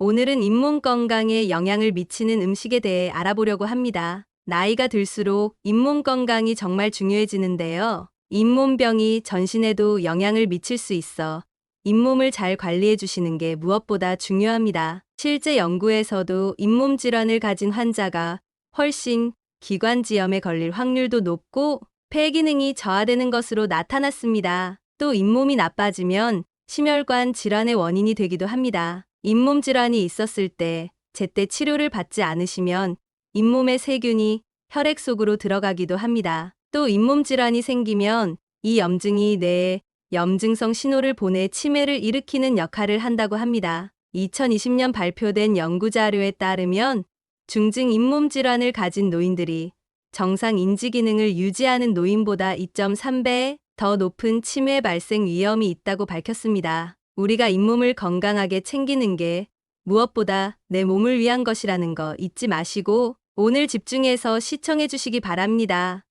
오늘은 잇몸 건강에 영향을 미치는 음식에 대해 알아보려고 합니다. 나이가 들수록 잇몸 건강이 정말 중요해지는데요. 잇몸병이 전신에도 영향을 미칠 수 있어 잇몸을 잘 관리해 주시는 게 무엇보다 중요합니다. 실제 연구에서도 잇몸 질환을 가진 환자가 훨씬 기관지염에 걸릴 확률도 높고 폐 기능이 저하되는 것으로 나타났습니다. 또 잇몸이 나빠지면 심혈관 질환의 원인이 되기도 합니다. 잇몸 질환이 있었을 때 제때 치료를 받지 않으시면 잇몸의 세균이 혈액 속으로 들어가기도 합니다. 또 잇몸 질환이 생기면 이 염증이 뇌에 염증성 신호를 보내 치매를 일으키는 역할을 한다고 합니다. 2020년 발표된 연구 자료에 따르면 중증 잇몸 질환을 가진 노인들이 정상 인지 기능을 유지하는 노인보다 2.3배 더 높은 치매 발생 위험이 있다고 밝혔습니다. 우리가 잇몸을 건강하게 챙기는 게 무엇보다 내 몸을 위한 것이라는 거 잊지 마시고 오늘 집중해서 시청해 주시기 바랍니다.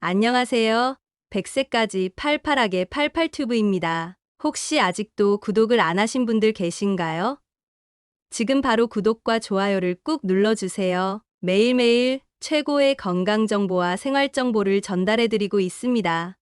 안녕하세요. 100세까지 팔팔하게 팔팔튜브입니다. 혹시 아직도 구독을 안 하신 분들 계신가요? 지금 바로 구독과 좋아요를 꾹 눌러주세요. 매일매일 최고의 건강 정보와 생활 정보를 전달해 드리고 있습니다.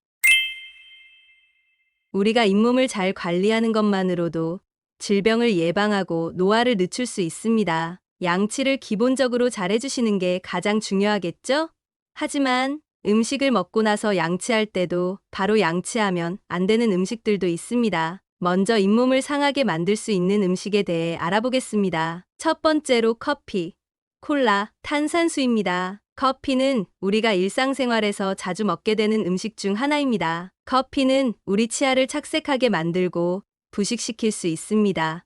우리가 잇몸을 잘 관리하는 것만으로도 질병을 예방하고 노화를 늦출 수 있습니다. 양치를 기본적으로 잘 해주시는 게 가장 중요하겠죠? 하지만 음식을 먹고 나서 양치할 때도 바로 양치하면 안 되는 음식들도 있습니다. 먼저 잇몸을 상하게 만들 수 있는 음식에 대해 알아보겠습니다. 첫 번째로 커피, 콜라, 탄산수입니다. 커피는 우리가 일상생활에서 자주 먹게 되는 음식 중 하나입니다. 커피는 우리 치아를 착색하게 만들고 부식시킬 수 있습니다.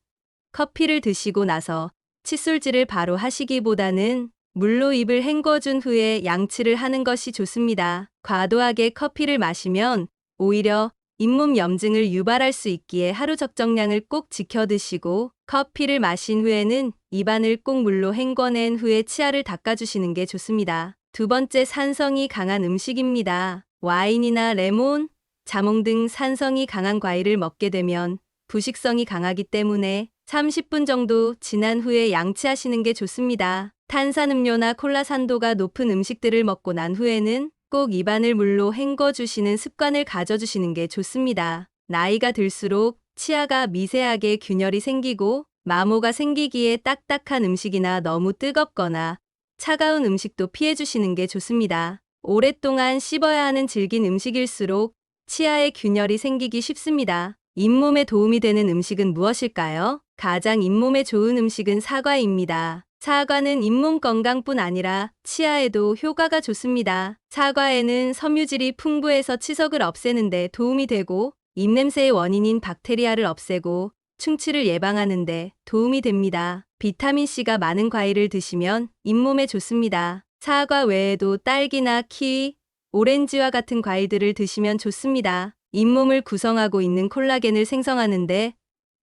커피를 드시고 나서 칫솔질을 바로 하시기보다는 물로 입을 헹궈준 후에 양치를 하는 것이 좋습니다. 과도하게 커피를 마시면 오히려 잇몸 염증을 유발할 수 있기에 하루 적정량을 꼭 지켜 드시고 커피를 마신 후에는 입안을 꼭 물로 헹궈낸 후에 치아를 닦아주시는 게 좋습니다. 두 번째 산성이 강한 음식입니다. 와인이나 레몬, 자몽 등 산성이 강한 과일을 먹게 되면 부식성이 강하기 때문에 30분 정도 지난 후에 양치하시는 게 좋습니다. 탄산음료나 콜라 산도가 높은 음식들을 먹고 난 후에는 꼭 입안을 물로 헹궈 주시는 습관을 가져주시는 게 좋습니다. 나이가 들수록 치아가 미세하게 균열이 생기고 마모가 생기기에 딱딱한 음식이나 너무 뜨겁거나 차가운 음식도 피해 주시는 게 좋습니다. 오랫동안 씹어야 하는 질긴 음식일수록 치아에 균열이 생기기 쉽습니다. 잇몸에 도움이 되는 음식은 무엇일까요? 가장 잇몸에 좋은 음식은 사과입니다. 사과는 잇몸 건강뿐 아니라 치아에도 효과가 좋습니다. 사과에는 섬유질이 풍부해서 치석을 없애는데 도움이 되고 입냄새의 원인인 박테리아를 없애고 충치를 예방하는데 도움이 됩니다. 비타민C가 많은 과일을 드시면 잇몸에 좋습니다. 사과 외에도 딸기나 키위, 오렌지와 같은 과일들을 드시면 좋습니다. 잇몸을 구성하고 있는 콜라겐을 생성하는데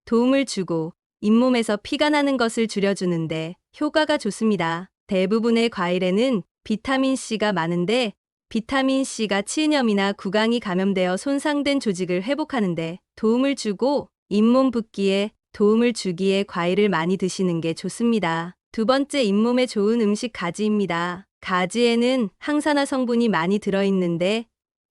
도움을 주고 잇몸에서 피가 나는 것을 줄여주는데 효과가 좋습니다. 대부분의 과일에는 비타민C가 많은데 비타민C가 치은염이나 구강이 감염되어 손상된 조직을 회복하는데 도움을 주고 잇몸 붓기에 도움을 주기에 과일을 많이 드시는 게 좋습니다. 두 번째 잇몸에 좋은 음식 가지입니다. 가지에는 항산화 성분이 많이 들어있는데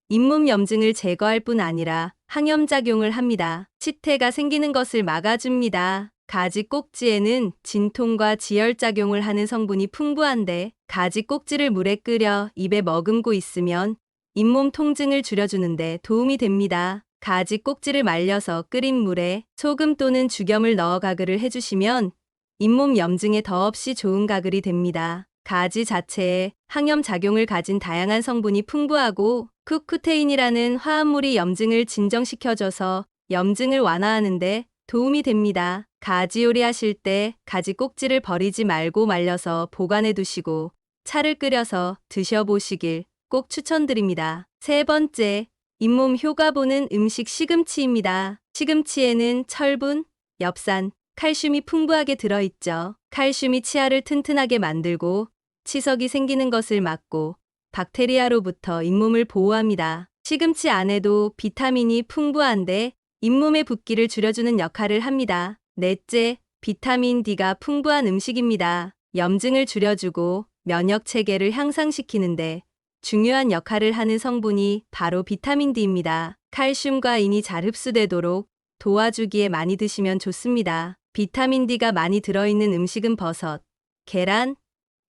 잇몸 염증을 제거할 뿐 아니라 항염작용을 합니다. 치태가 생기는 것을 막아줍니다. 가지 꼭지에는 진통과 지혈작용을 하는 성분이 풍부한데 가지 꼭지를 물에 끓여 입에 머금고 있으면 잇몸 통증을 줄여주는데 도움이 됩니다. 가지 꼭지를 말려서 끓인 물에 소금 또는 죽염을 넣어 가글을 해주시면 잇몸 염증에 더없이 좋은 가글이 됩니다. 가지 자체에 항염 작용을 가진 다양한 성분이 풍부하고 쿠쿠테인이라는 화합물이 염증을 진정시켜줘서 염증을 완화하는데 도움이 됩니다. 가지 요리하실 때 가지 꼭지를 버리지 말고 말려서 보관해 두시고 차를 끓여서 드셔보시길 꼭 추천드립니다. 세 번째, 잇몸 효과 보는 음식 시금치입니다. 시금치에는 철분, 엽산, 칼슘이 풍부하게 들어있죠. 칼슘이 치아를 튼튼하게 만들고 치석이 생기는 것을 막고 박테리아로부터 잇몸을 보호합니다. 시금치 안에도 비타민이 풍부한데 잇몸의 붓기를 줄여주는 역할을 합니다. 넷째, 비타민 D가 풍부한 음식입니다. 염증을 줄여주고 면역 체계를 향상시키는데 중요한 역할을 하는 성분이 바로 비타민 D입니다. 칼슘과 인이 잘 흡수되도록 도와주기에 많이 드시면 좋습니다. 비타민 D가 많이 들어있는 음식은 버섯, 계란,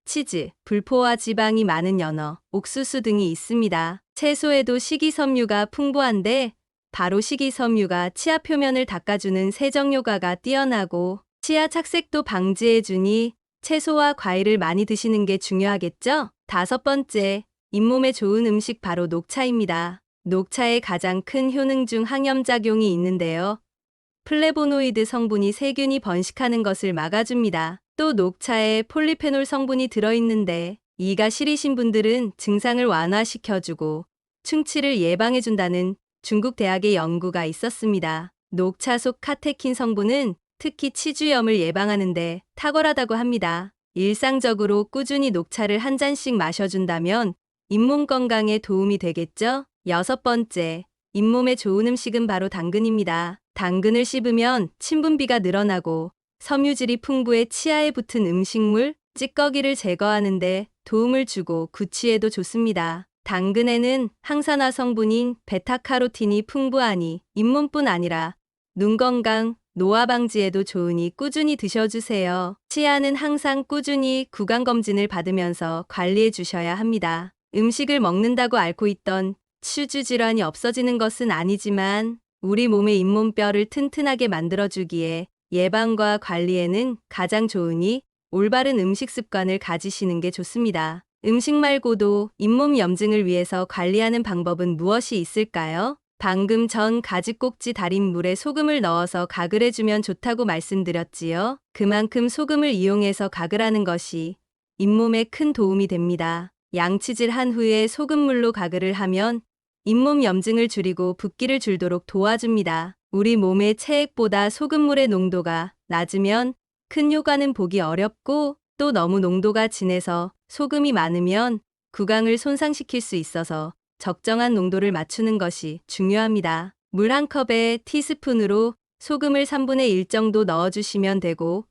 치즈, 불포화 지방이 많은 연어, 옥수수 등이 있습니다. 채소에도 식이섬유가 풍부한데 바로 식이섬유가 치아 표면을 닦아주는 세정 효과가 뛰어나고 치아 착색도 방지해 주니 채소와 과일을 많이 드시는 게 중요하겠죠? 다섯 번째, 잇몸에 좋은 음식 바로 녹차입니다. 녹차의 가장 큰 효능 중 항염작용이 있는데요. 플레보노이드 성분이 세균이 번식하는 것을 막아줍니다. 또 녹차에 폴리페놀 성분이 들어있는데 이가 시리신 분들은 증상을 완화시켜주고 충치를 예방해준다는 중국 대학의 연구가 있었습니다. 녹차 속 카테킨 성분은 특히 치주염을 예방하는데 탁월하다고 합니다. 일상적으로 꾸준히 녹차를 한 잔씩 마셔준다면 잇몸 건강에 도움이 되겠죠? 여섯 번째, 잇몸에 좋은 음식은 바로 당근입니다. 당근을 씹으면 침분비가 늘어나고 섬유질이 풍부해 치아에 붙은 음식물, 찌꺼기를 제거하는데 도움을 주고 구취에도 좋습니다. 당근에는 항산화 성분인 베타카로틴이 풍부하니 잇몸뿐 아니라 눈 건강, 노화 방지에도 좋으니 꾸준히 드셔주세요. 치아는 항상 꾸준히 구강검진을 받으면서 관리해 주셔야 합니다. 음식을 먹는다고 앓고 있던 치주 질환이 없어지는 것은 아니지만 우리 몸의 잇몸뼈를 튼튼하게 만들어주기에 예방과 관리에는 가장 좋으니 올바른 음식 습관을 가지시는 게 좋습니다. 음식 말고도 잇몸 염증을 위해서 관리하는 방법은 무엇이 있을까요? 방금 전 가지꼭지 달인 물에 소금을 넣어서 가글 해주면 좋다고 말씀드렸지요. 그만큼 소금을 이용해서 가글 하는 것이 잇몸에 큰 도움이 됩니다. 양치질 한 후에 소금물로 가글을 하면 잇몸 염증을 줄이고 붓기를 줄도록 도와줍니다. 우리 몸의 체액보다 소금물의 농도가 낮으면 큰 효과는 보기 어렵고 또 너무 농도가 진해서 소금이 많으면 구강을 손상시킬 수 있어서 적정한 농도를 맞추는 것이 중요합니다. 물 한 컵에 티스푼으로 소금을 3분의 1 정도 넣어주시면 되고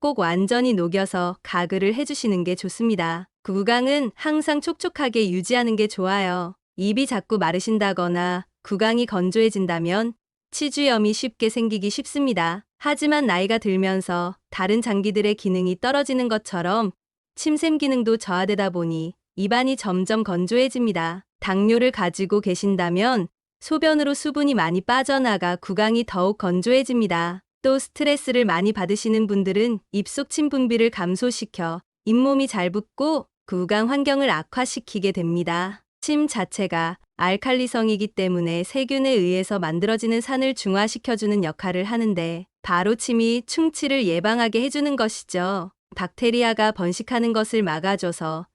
꼭 완전히 녹여서 가글을 해주시는 게 좋습니다. 구강은 항상 촉촉하게 유지하는 게 좋아요. 입이 자꾸 마르신다거나 구강이 건조해진다면 치주염이 쉽게 생기기 쉽습니다. 하지만 나이가 들면서 다른 장기들의 기능이 떨어지는 것처럼 침샘 기능도 저하되다 보니 입안이 점점 건조해집니다. 당뇨를 가지고 계신다면 소변으로 수분이 많이 빠져나가 구강이 더욱 건조해집니다. 또 스트레스를 많이 받으시는 분들은 입속 침분비를 감소시켜 잇몸이 잘 붓고 구강 환경을 악화시키게 됩니다. 침 자체가 알칼리성이기 때문에 세균에 의해서 만들어지는 산을 중화시켜주는 역할을 하는데 바로 침이 충치를 예방하게 해주는 것이죠. 박테리아가 번식하는 것을 막아줘서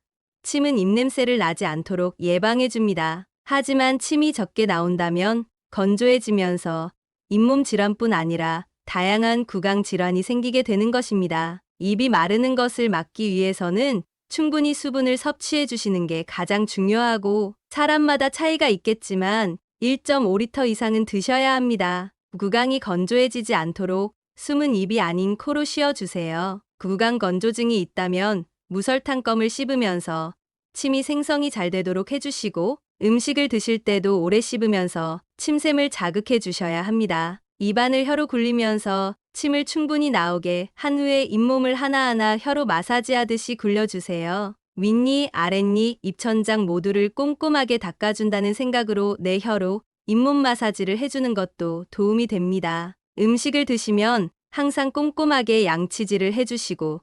침은 입냄새를 나지 않도록 예방해줍니다. 하지만 침이 적게 나온다면 건조해지면서 잇몸 질환뿐 아니라 다양한 구강 질환이 생기게 되는 것입니다. 입이 마르는 것을 막기 위해서는 충분히 수분을 섭취해 주시는 게 가장 중요하고 사람마다 차이가 있겠지만 1.5리터 이상은 드셔야 합니다. 구강이 건조해지지 않도록 숨은 입이 아닌 코로 쉬어주세요. 구강 건조증이 있다면 무설탕 껌을 씹으면서 침이 생성이 잘 되도록 해주시고 음식을 드실 때도 오래 씹으면서 침샘을 자극해 주셔야 합니다. 입안을 혀로 굴리면서 침을 충분히 나오게 한 후에 잇몸을 하나하나 혀로 마사지하듯이 굴려주세요. 윗니, 아랫니, 입천장 모두를 꼼꼼하게 닦아준다는 생각으로 내 혀로 잇몸 마사지를 해주는 것도 도움이 됩니다. 음식을 드시면 항상 꼼꼼하게 양치질을 해주시고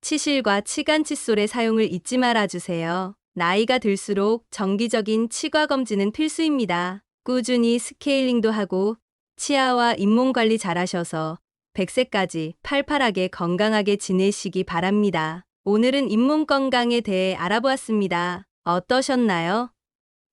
치실과 치간 칫솔의 사용을 잊지 말아주세요. 나이가 들수록 정기적인 치과 검진은 필수입니다. 꾸준히 스케일링도 하고 치아와 잇몸 관리 잘하셔서 100세까지 팔팔하게 건강하게 지내시기 바랍니다. 오늘은 잇몸 건강에 대해 알아보았습니다. 어떠셨나요?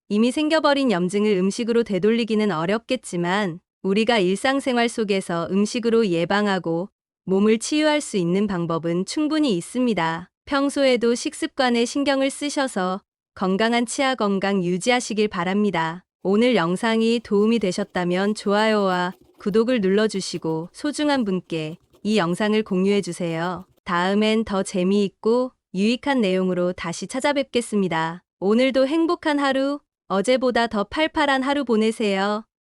이미 생겨버린 염증을 음식으로 되돌리기는 어렵겠지만 우리가 일상생활 속에서 음식으로 예방하고 몸을 치유할 수 있는 방법은 충분히 있습니다. 평소에도 식습관에 신경을 쓰셔서 건강한 치아 건강 유지하시길 바랍니다. 오늘 영상이 도움이 되셨다면 좋아요와 구독을 눌러주시고 소중한 분께 이 영상을 공유해주세요. 다음엔 더 재미있고 유익한 내용으로 다시 찾아뵙겠습니다. 오늘도 행복한 하루, 어제보다 더 팔팔한 하루 보내세요.